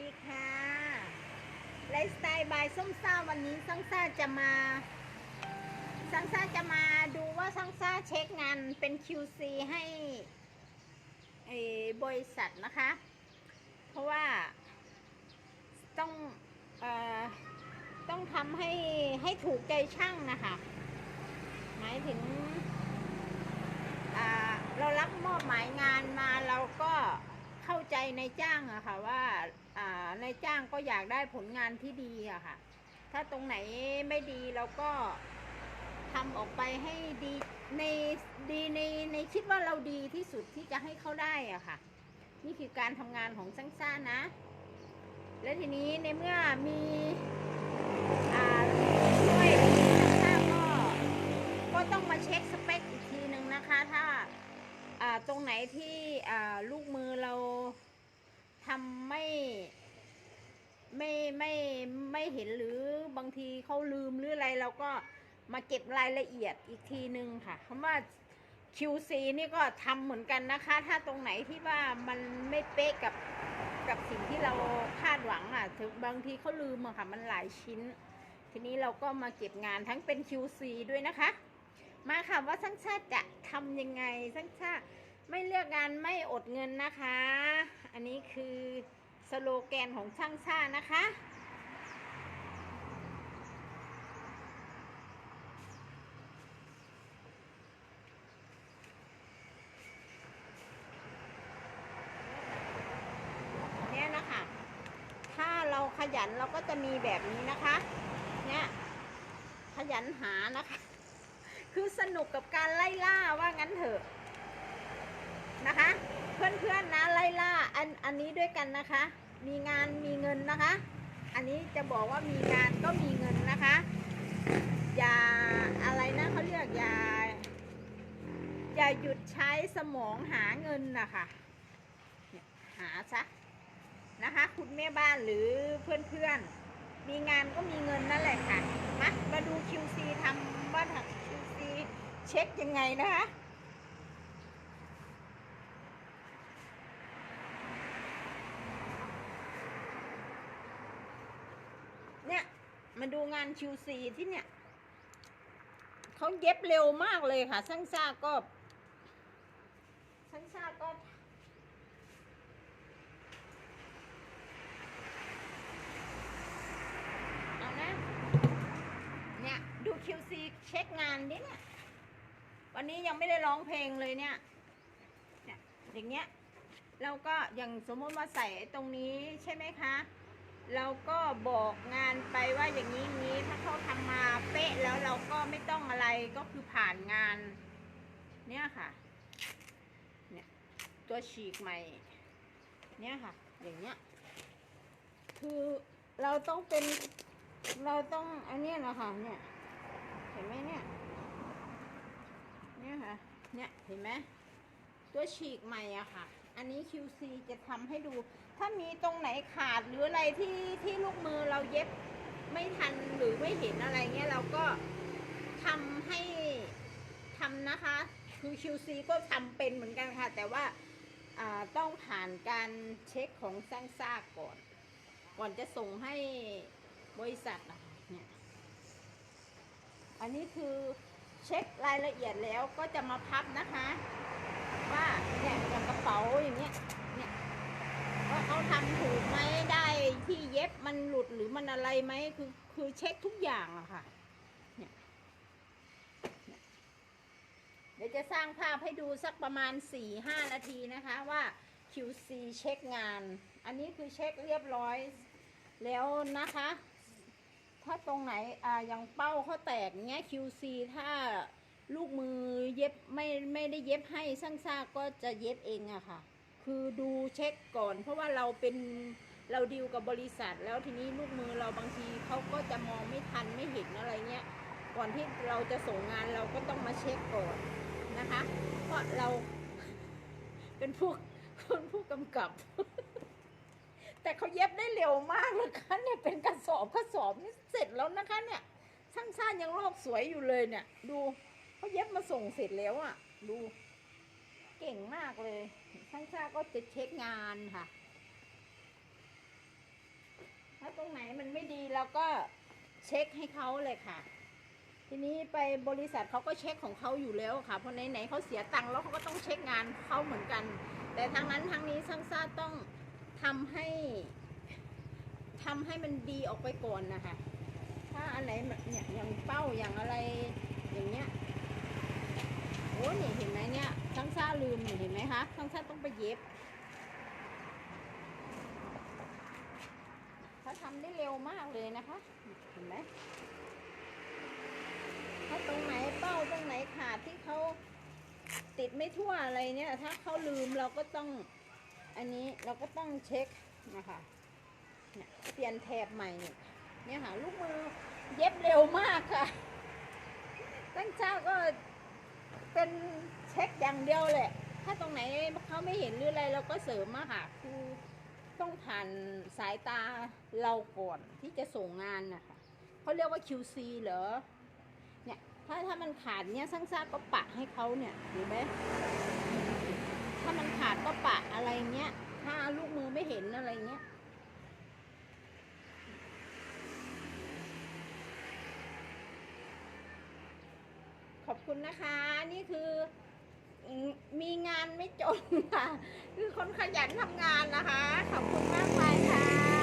ดีค่ะ ไลฟ์สไตล์บายส้มซ่าวันนี้ซังซ่าจะมาซังซ่าจะมาดูว่าซังซ่าเช็คงานเป็น QC ให้ไอ้บริษัทนะคะ เพราะว่าต้องเอ่อต้องทำให้ให้ถูกใจช่างนะคะ หมายถึงเรารับมอบหมายงานมาเราก็เข้าใจในจ้างอะค่ะว่า ในายจ้างก็อยากได้ผลงานที่ดีอะค่ะ ถ้าตรงไหนไม่ดีเราก็ทำออกไปให้ดีในดีในในคิดว่าเราดีที่สุดที่จะให้เขาได้อะค่ะ นี่คือการทำงานของซังซ่านะ และทีนี้ในเมื่อมีอ่าช่วยซังซ่าก็ก็ต้องมาเช็คสเปคอีกทีหนึ่งนะคะ ถ้าตรงไหนที่ลูกมือเรา ทำไม่ไม่ไม่ไม่เห็นหรือบางทีเขาลืมหรืออะไรเราก็มาเก็บรายละเอียดอีกทีหนึ่งค่ะคำว่า QC นี่ก็ทำเหมือนกันนะคะ ถ้าตรงไหนที่ว่ามันไม่เป๊ะกับกับสิ่งที่เราคาดหวังอะถึงบางทีเขาลืมอะค่ะ มันหลายชิ้น ทีนี้เราก็มาเก็บงานทั้งเป็น QC ด้วยนะคะ มาค่ะว่าช่างชาติจะทำยังไงช่างชาติ ไม่เลือกงานไม่อดเงินนะคะ อันนี้คือสโลแกนของช่างชาตินะคะ เนี่ยนะคะ ถ้าเราขยันเราก็จะมีแบบนี้นะคะ เนี่ย ขยันหานะคะ คือสนุกกับการไล่ล่าว่างั้นเถอะ นะคะ เพื่อนๆนะไล่ล่าอันอันนี้ด้วยกันนะคะ มีงานมีเงินนะคะ อันนี้จะบอกว่ามีงานก็มีเงินนะคะ อย่าอะไรนะเขาเรียกอย่าอย่าหยุดใช้สมองหาเงินนะคะเนี่ยหาซะนะคะคุณแม่บ้านหรือเพื่อนๆ มีงานก็มีเงินนั่นแหละค่ะ มามาดู QC ทำว่า QC เช็คยังไงนะคะ เนี่ย มา ดูงาน QC ที่เนี่ยเขาเย็บเร็วมากเลยค่ะช่างซ่าก็ช่างซ่าก็เอานะเนี่ยดู QC เช็คงานดิเนี่ยวันนี้ยังไม่ได้ร้องเพลงเลยเนี่ยเนี่ยอย่างเงี้ยเราก็อย่างสมมติว่าใส่ตรงนี้ใช่ไหมคะ เราก็บอกงานไปว่าอย่างนี้นี้ถ้าเขาทำมาเป๊ะแล้วเราก็ไม่ต้องอะไรก็คือผ่านงาน เนี่ยค่ะเนี่ยตัวฉีกใหม่ เนี่ยค่ะ อย่างเงี้ยคือเราต้องเป็นเราต้องอันนี้นะคะเนี่ย เห็นไหมเนี่ย เนี่ยค่ะ เนี่ยเห็นไหม ตัวฉีกใหม่อะค่ะ อันนี้ QC จะทำให้ดู ถ้ามีตรงไหนขาดหรืออะไรที่ที่ลูกมือเราเย็บไม่ทันหรือไม่เห็นอะไรเงี้ยเราก็ทำให้ทำนะคะคือ QC ก็ทำเป็นเหมือนกันค่ะ แต่ว่าต้องผ่านการเช็คของสร้างซากก่อน ก่อนจะส่งให้บริษัทนะคะเนี่ยอันนี้คือเช็ครายละเอียดแล้วก็จะมาพับนะคะ ว่าเนี่ยอย่างกระเป๋าอย่างเงี้ยเนี่ยว่าเขาทำถูกไหมได้ที่เย็บมันหลุดหรือมันอะไรไหมคือคือเช็คทุกอย่างอะค่ะเนี่ยเดี๋ยวจะสร้างภาพให้ดูสักประมาณ4-5นาทีนะคะว่า QC เช็คงาน อันนี้คือเช็คเรียบร้อยแล้วนะคะ ถ้าตรงไหนอ่าอย่างเป้าเขาแตกเงี้ย QC ถ้า ลูกมือเย็บไม่ไม่ได้เย็บให้ช่างซากก็จะเย็บเองอะค่ะ คือดูเช็คก่อน เพราะว่าเราเป็นเราดีลกับบริษัท แล้วทีนี้ลูกมือเราบางทีเขาก็จะมองไม่ทันไม่เห็นอะไรเงี้ยก่อนที่เราจะส่งงานเราก็ต้องมาเช็คก่อนนะคะ เพราะเราเป็นผู้คนผู้กำกับ แต่เขาเย็บได้เร็วมากเลยค่ะเนี่ยเป็นกระสอบกระสอบนี่เสร็จแล้วนะคะเนี่ยช่างชาติยังลอกสวยอยู่เลยเนี่ยดู เขาเย็บมาส่งเสร็จแล้วอะ่ะ ดู เก่งมากเลยช่างชาติก็จะเช็คงานค่ะ ถ้าตรงไหนมันไม่ดีเราก็เช็คให้เขาเลยค่ะ ทีนี้ไปบริษัทเขาก็เช็คของเขาอยู่แล้วค่ะ เพราะไหนๆเขาเสียตังค์แล้วเขาก็ต้องเช็คงานเขาเหมือนกัน แต่ทั้งนั้นทั้งนี้ซังซ่าต้องทำให้ทำให้มันดีออกไปก่อนนะคะ ถ้าอันไหนแบบเนี่ยอย่างเป้าอย่างอะไรอย่างเงี้ย โอ้นี่เห็นไหมเนี่ยซังซ่าลืมเห็นไหมคะซังซ่าต้องไปเย็บเขาทำได้เร็วมากเลยนะคะ เห็นไหมถ้าตรงไหนเป้าตรงไหนขาดที่เขาติดไม่ทั่วอะไรเนี่ย ถ้าเขาลืมเราก็ต้องอันนี้เราก็ต้องเช็คนะคะเนี่ยเปลี่ยนแถบใหม่เนี่ยเนี่ยค่ะลูกมือเย็บเร็วมากค่ะตั้งเจ้าก็ เป็นเช็คอย่างเดียวแหละ ถ้าตรงไหนเขาไม่เห็นหรืออะไรเราก็เสริมมาค่ะคือต้องผ่านสายตาเราก่อนที่จะส่งงานนะคะเขาเรียกว่า QC เหรอ เนี่ยถ้าถ้ามันขาดเนี่ยช่างซ่าก็ปะให้เขาเนี่ยเห็นไหมถ้ามันขาดก็ปะอะไรเงี้ย ถ้าลูกมือไม่เห็นอะไรเงี้ย อบคุณนะคะ นี่คือมีงานไม่จนค่ะ คือคนขยันทำงานนะคะ ขอบคุณมากเลยค่ะ